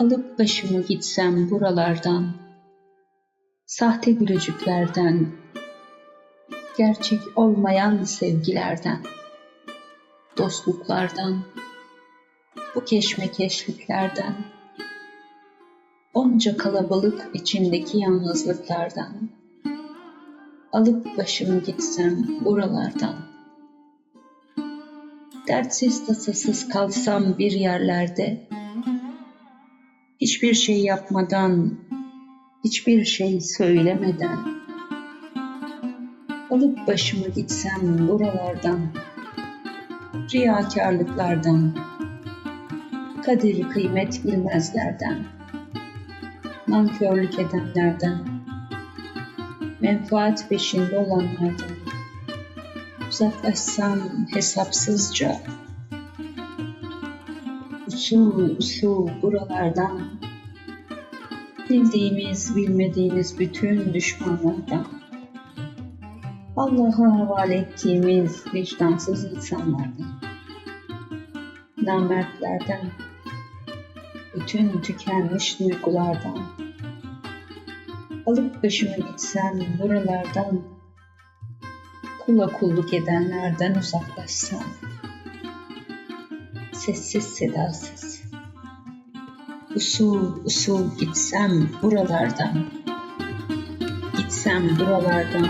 Alıp başımı gitsem buralardan, sahte gülücüklerden, gerçek olmayan sevgilerden, dostluklardan, bu keşmekeşliklerden, onca kalabalık içindeki yalnızlıklardan, alıp başımı gitsem buralardan, dertsiz tasasız kalsam bir yerlerde, hiçbir şey yapmadan, hiçbir şey söylemeden, alıp başımı gitsem buralardan, riyakarlıklardan, kaderi kıymet bilmezlerden, nankörlük edenlerden, menfaat peşinde olanlardan, uzaklaşsam hesapsızca, usul usul buralardan, bildiğimiz bilmediğimiz bütün düşmanlardan, Allah'a havale ettiğimiz vicdansız insanlardan, namertlerden, bütün tükenmiş duygulardan, alıp başımı gitsem buralardan, kula kulluk edenlerden uzaklaşsam, sessiz sedasız, usul usul gitsem buralardan, gitsem buralardan,